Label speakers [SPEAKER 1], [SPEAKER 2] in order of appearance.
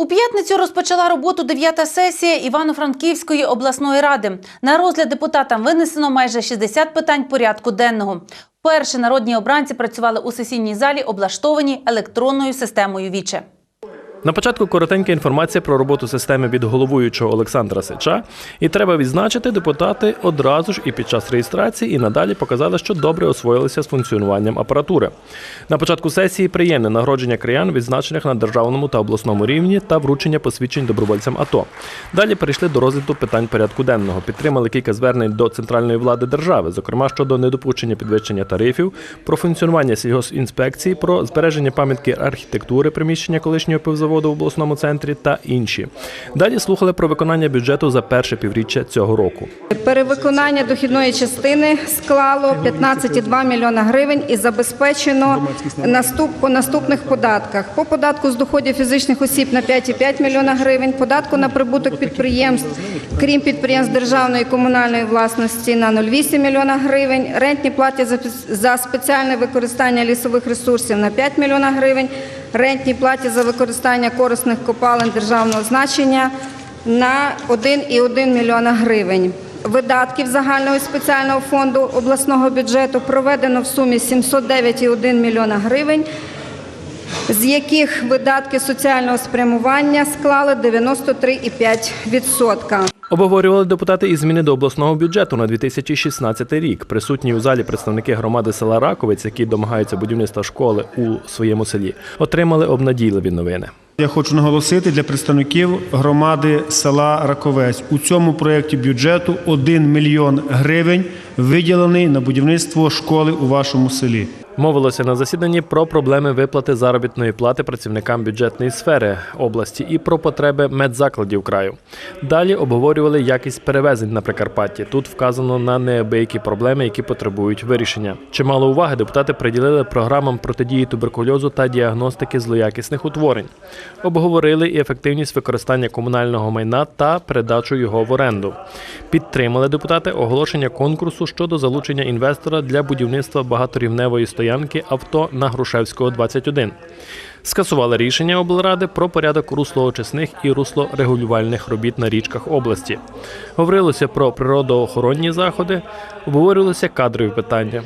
[SPEAKER 1] У п'ятницю розпочала роботу дев'ята сесія Івано-Франківської обласної ради. На розгляд депутатам винесено майже 60 питань порядку денного. Перші народні обранці працювали у сесійній залі, облаштованій електронною системою Віче.
[SPEAKER 2] На початку коротенька інформація про роботу системи від головуючого Олександра Сича. І треба відзначити, депутати одразу ж і під час реєстрації, і надалі показали, що добре освоїлися з функціонуванням апаратури. На початку сесії приємне нагородження краян, відзначених на державному та обласному рівні, та вручення посвідчень добровольцям АТО. Далі перейшли до розгляду питань порядку денного. Підтримали кілька звернень до центральної влади держави, зокрема щодо недопущення підвищення тарифів, про функціонування сільгоспінспекції, про збереження пам'ятки архітектури приміщення колишнього пивзаводу в обласному центрі та інші. Далі слухали про виконання бюджету за перше півріччя цього року.
[SPEAKER 3] Перевиконання дохідної частини склало 15,2 мільйона гривень і забезпечено наступ, по наступних податках. По податку з доходів фізичних осіб на 5,5 мільйона гривень, податку на прибуток підприємств, крім підприємств державної і комунальної власності на 0,8 мільйона гривень, рентні платі за спеціальне використання лісових ресурсів на 5 мільйона гривень, рентні платі за використання корисних копалин державного значення на 1,1 мільйона гривень. Видатків загального і спеціального фонду обласного бюджету проведено в сумі 709,1 мільйона гривень, з яких видатки соціального спрямування склали 93,5%.
[SPEAKER 2] Обговорювали депутати і зміни до обласного бюджету на 2016 рік. Присутні у залі представники громади села Раковець, які домагаються будівництва школи у своєму селі, отримали обнадійливі новини.
[SPEAKER 4] Я хочу наголосити для представників громади села Раковець. У цьому проєкті бюджету 1 мільйон гривень виділений на будівництво школи у вашому селі.
[SPEAKER 2] Мовилося на засіданні про проблеми виплати заробітної плати працівникам бюджетної сфери області і про потреби медзакладів краю. Далі обговорювали якість перевезень на Прикарпатті. Тут вказано на неабиякі проблеми, які потребують вирішення. Чимало уваги депутати приділили програмам протидії туберкульозу та діагностики злоякісних утворень. Обговорили і ефективність використання комунального майна та передачу його в оренду. Підтримали депутати оголошення конкурсу щодо залучення інвестора для будівництва багаторівневої стоянки авто на Грушевського 21. Скасували рішення облради про порядок руслоочисних і руслорегулювальних робіт на річках області. Говорилося про природоохоронні заходи, обговорювалися кадрові питання.